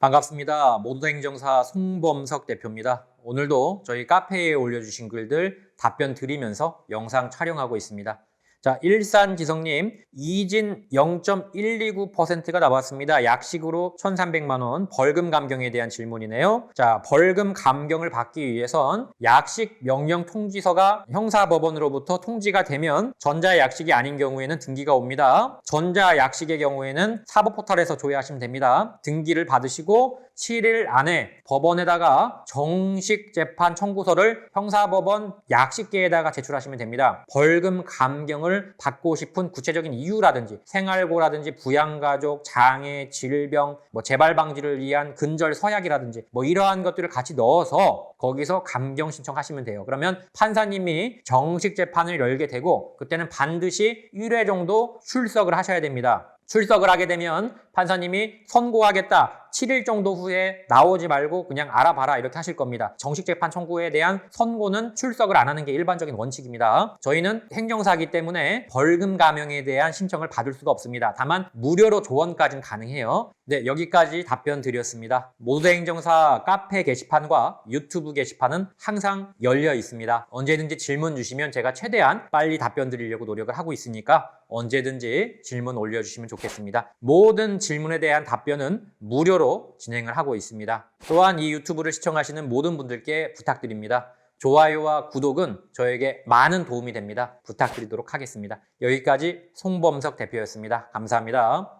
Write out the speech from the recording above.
반갑습니다. 모두행정사 송범석 대표입니다. 오늘도 저희 카페에 올려주신 글들 답변 드리면서 영상 촬영하고 있습니다. 자, 일산지성님, 이진 0.129%가 나왔습니다. 약식으로 1,300만원 벌금 감경에 대한 질문이네요. 자, 벌금 감경을 받기 위해선 약식 명령 통지서가 형사법원으로부터 통지가 되면 전자약식이 아닌 경우에는 등기가 옵니다. 전자약식의 경우에는 사법포털에서 조회하시면 됩니다. 등기를 받으시고 7일 안에 법원에다가 정식 재판 청구서를 형사법원 약식계에다가 제출하시면 됩니다. 벌금 감경을 받고 싶은 구체적인 이유라든지 생활고라든지 부양가족, 장애, 질병, 뭐 재발 방지를 위한 근절 서약이라든지 뭐 이러한 것들을 같이 넣어서 거기서 감경 신청하시면 돼요. 그러면 판사님이 정식 재판을 열게 되고 그때는 반드시 1회 정도 출석을 하셔야 됩니다. 출석을 하게 되면 판사님이 선고하겠다. 7일 정도 후에 나오지 말고 그냥 알아봐라 이렇게 하실 겁니다. 정식 재판 청구에 대한 선고는 출석을 안 하는 게 일반적인 원칙입니다. 저희는 행정사기 때문에 벌금 감형에 대한 신청을 받을 수가 없습니다. 다만 무료로 조언까지는 가능해요. 네, 여기까지 답변 드렸습니다. 모두 행정사 카페 게시판과 유튜브 게시판은 항상 열려 있습니다. 언제든지 질문 주시면 제가 최대한 빨리 답변 드리려고 노력을 하고 있으니까 언제든지 질문 올려주시면 좋겠습니다. 모든 질문에 대한 답변은 무료로 진행을 하고 있습니다. 또한 이 유튜브를 시청하시는 모든 분들께 부탁드립니다. 좋아요와 구독은 저에게 많은 도움이 됩니다. 부탁드리도록 하겠습니다. 여기까지 송범석 대표였습니다. 감사합니다.